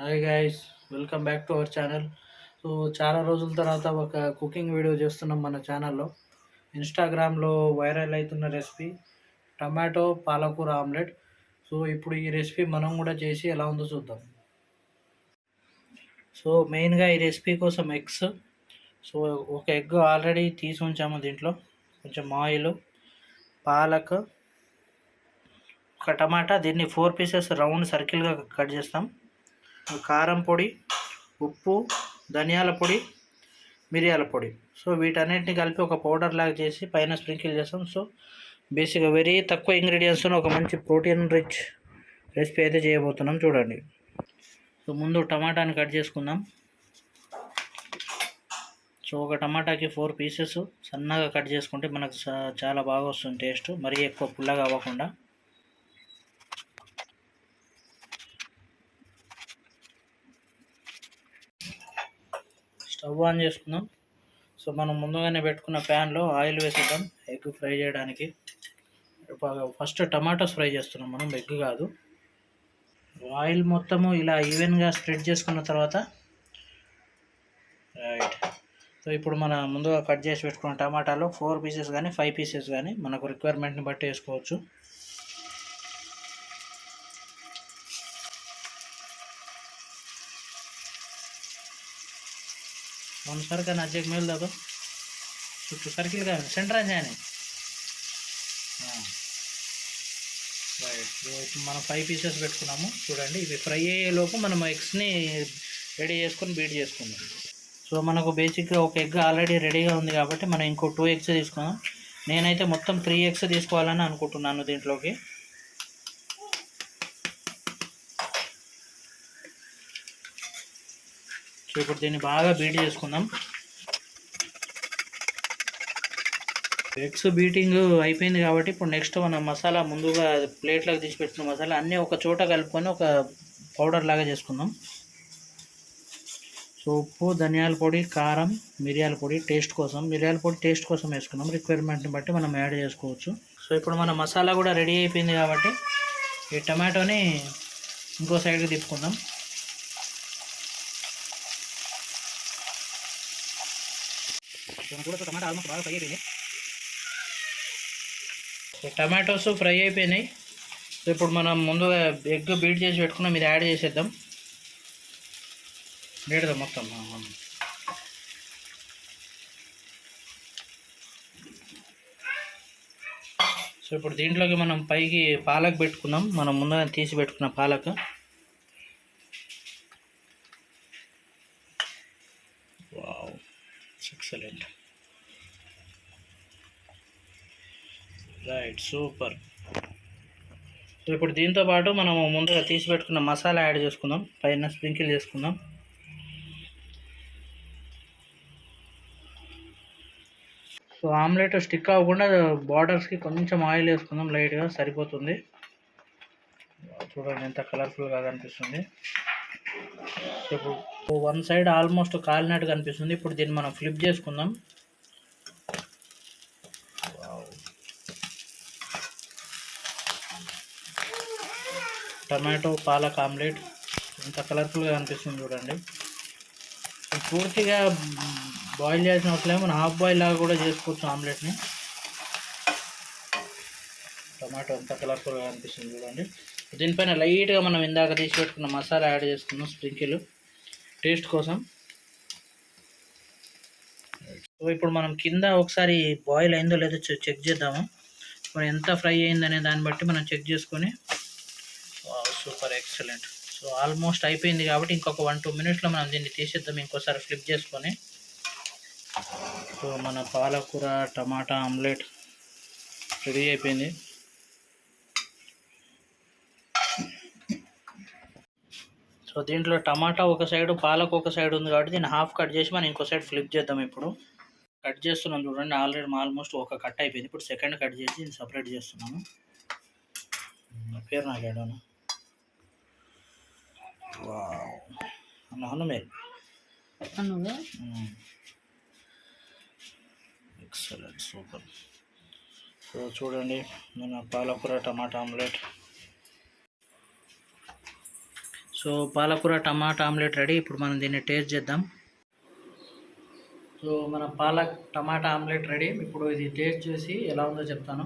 Hi guys welcome back to our channel so చాలా రోజుల తర్వాత ఒక కుకింగ్ వీడియో చేస్తున్నాం మన ఛానల్లో ఇన్స్టాగ్రామ్లో వైరల్ అవుతున్న రెసిపీ టమాటో పాలకూర ఆమ్లెట్ సో ఇప్పుడు ఈ రెసిపీ మనం కూడా చేసి ఎలా ఉందో చూద్దాం. సో మెయిన్గా ఈ రెసిపీ కోసం ఎగ్స్ సో ఒక ఎగ్ ఆల్రెడీ తీసి ఉంచాము దీంట్లో. కొంచెం ఆయిల్ పాలక్ ఒక టమాటా దీన్ని ఫోర్ పీసెస్ రౌండ్ సర్కిల్గా కట్ చేస్తాం. కారం పొడి ఉప్పు ధనియాల పొడి మిరియాల పొడి. సో వీటన్నిటిని కలిపి ఒక పౌడర్ లాగా చేసి పైన స్ప్రింకిల్ చేస్తాం. సో బేసిక్గా వెరీ తక్కువ ఇంగ్రీడియంట్స్తో ఒక మంచి ప్రోటీన్ రిచ్ రెసిపీ అయితే చేయబోతున్నాం. చూడండి. సో ముందు టమాటాని కట్ చేసుకుందాం. సో ఒక టమాటాకి ఫోర్ పీసెస్ సన్నగా కట్ చేసుకుంటే మనకు చాలా బాగా వస్తుంది టేస్ట్. మరీ ఎక్కువ పుల్లగా అవ్వకుండా. స్టవ్ ఆన్ చేసుకుందాం. సో మనం ముందుగానే పెట్టుకున్న ప్యాన్లో ఆయిల్ వేసేద్దాం ఎగ్ ఫ్రై చేయడానికి. ఫస్ట్ టమాటోస్ ఫ్రై చేస్తున్నాం మనం ఎగ్ కాదు. ఆయిల్ మొత్తము ఇలా ఈవెన్గా స్ప్రెడ్ చేసుకున్న తర్వాత రైట్. సో ఇప్పుడు మన ముందుగా కట్ చేసి పెట్టుకున్న టమాటాలో ఫోర్ పీసెస్ కానీ ఫైవ్ పీసెస్ కానీ మనకు రిక్వైర్మెంట్ని బట్టి వేసుకోవచ్చు. ಒಂದು ಸರ್ಕ ನಜ್ಜೆಗೆ ಮೇಲ್ದದು చుట్టూ సర్కిల్గా సెంటర్ అని రైట్ ఇప్పుడు మనం ఫైవ్ పీసెస్ పెట్టుకున్నాము చూడండి ఇవి ఫ్రై అయ్యే లోపు మనం ఎగ్స్ని రెడీ చేసుకొని బీట్ చేసుకుందాం సో మనకు బేసిక్గా ఒక ఎగ్ ఆల్రెడీ రెడీగా ఉంది కాబట్టి మనం ఇంకో టూ ఎగ్స్ తీసుకుందాం నేనైతే మొత్తం త్రీ ఎగ్స్ తీసుకోవాలని అనుకుంటున్నాను దీంట్లోకి సో ఇప్పుడు దీన్ని బాగా బీట్ చేసుకుందాం. ఎగ్స్ బీటింగ్ అయిపోయింది కాబట్టి ఇప్పుడు నెక్స్ట్ మనం మసాలా ముందుగా ప్లేట్లోకి తీసి పెట్టిన మసాలా అన్నీ ఒక చోట కలుపుకొని ఒక పౌడర్ లాగా చేసుకుందాం. సో ఉప్పు ధనియాల పొడి కారం మిరియాల పొడి టేస్ట్ కోసం మిరియాల పొడి టేస్ట్ కోసం వేసుకున్నాం రిక్వైర్మెంట్ని బట్టి మనం యాడ్ చేసుకోవచ్చు. సో ఇప్పుడు మన మసాలా కూడా రెడీ అయిపోయింది కాబట్టి ఈ టమాటోని ఇంకో సైడ్కి తిప్పుకుందాం. కూడా టమాటా ఆల్మోస్ట్ బాగా ఫ్రై అయిపోయినాయి. టమాటోస్ ఫ్రై అయిపోయినాయి. సో ఇప్పుడు మనం ముందుగా ఎగ్ బీట్ చేసి పెట్టుకున్నాం. ఇది యాడ్ చేసేద్దాం. బీడదాం మొత్తం. సో ఇప్పుడు దీంట్లోకి మనం పైకి పాలక్ పెట్టుకుందాం మనం ముందుగా తీసి పెట్టుకున్న పాలక్. ఎక్సలెంట్ రైట్ సూపర్ ఇప్పుడు దీంతో పాటు మనం ముందుగా తీసి పెట్టుకున్న మసాలా యాడ్ చేసుకుందాం. పైన స్ప్రింకిల్ చేసుకుందాం. సో ఆమ్లెట్ స్టిక్ అవ్వకుండా బార్డర్స్కి కొంచెం ఆయిల్ వేసుకుందాం. లైట్గా సరిపోతుంది. చూడండి ఎంత కలర్ఫుల్గా కనిపిస్తుంది. ఇప్పుడు వన్ సైడ్ ఆల్మోస్ట్ కాలినట్టు కనిపిస్తుంది. ఇప్పుడు దీన్ని మనం ఫ్లిప్ చేసుకుందాం. టమాటో పాలక్ ఆమ్లెట్ ఎంత కలర్ఫుల్గా కనిపిస్తుంది చూడండి. పూర్తిగా బాయిల్ చేసిన అవసరం మనం హాఫ్ బాయిల్ లాగా కూడా చేసుకోవచ్చు ఆమ్లెట్ని టమాటో ఎంత కలర్ఫుల్గా కనిపిస్తుంది చూడండి. దీనిపైన లైట్గా మనం ఇందాక తీసి పెట్టుకున్న మసాలా యాడ్ చేసుకున్నాం స్ప్రింకిల్. టేస్ట్ కోసం. సో ఇప్పుడు మనం కింద ఒకసారి బాయిల్ అయిందో లేదో చెక్ చేద్దాము. ఇప్పుడు ఎంత ఫ్రై అయిందనే దాన్ని బట్టి మనం చెక్ చేసుకొని. సూపర్ ఎక్సలెంట్ సో ఆల్మోస్ట్ అయిపోయింది కాబట్టి ఇంకొక వన్ టూ మినిట్స్లో మనం దీన్ని తీసేద్దాం. ఇంకోసారి ఫ్లిప్ చేసుకొని. సో మన పాలకూర టమాటా ఆమ్లెట్ రెడీ అయిపోయింది. సో దీంట్లో టమాటా ఒక సైడ్ పాలక్ ఒక సైడ్ ఉంది కాబట్టి దీన్ని హాఫ్ కట్ చేసి మనం ఇంకో సైడ్ ఫ్లిప్ చేద్దాం ఇప్పుడు. కట్ చేస్తున్నాం చూడండి ఆల్రెడీ ఆల్మోస్ట్ ఒక కట్ అయిపోయింది. ఇప్పుడు సెకండ్ కట్ చేసి దీన్ని సపరేట్ చేస్తున్నాను పేరు నాకు ఏడోనా అన్న మేల్. Excellent super. సో చూడండి నేను పాలకూర టమాటా ఆమ్లెట్ సో పాలకూర టమాటా ఆమ్లెట్ రెడీ. ఇప్పుడు మనం దీన్ని టేస్ట్ చేద్దాం. సో మన పాలక్ టమాటా ఆమ్లెట్ రెడీ. ఇప్పుడు ఇది టేస్ట్ చేసి ఎలా ఉందో చెప్తాను.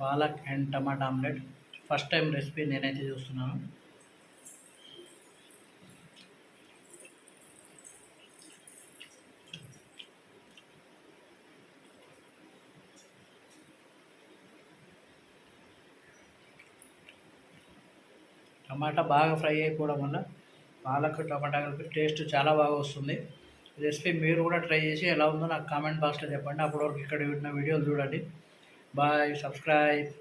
పాలక్ అండ్ టమాటా ఆమ్లెట్. ఫస్ట్ టైం రెసిపీ నేనైతే చూస్తున్నాను. టమాటా బాగా ఫ్రై అయిపోవడం వల్ల పాలక్ టమాటా కలిపి టేస్ట్ చాలా బాగా వస్తుంది. రెసిపీ మీరు కూడా ట్రై చేసి ఎలా ఉందో నాకు కామెంట్ బాక్స్లో చెప్పండి. అప్పటివరకు ఇక్కడ ఉన్న వీడియోలు చూడండి. Bye subscribe.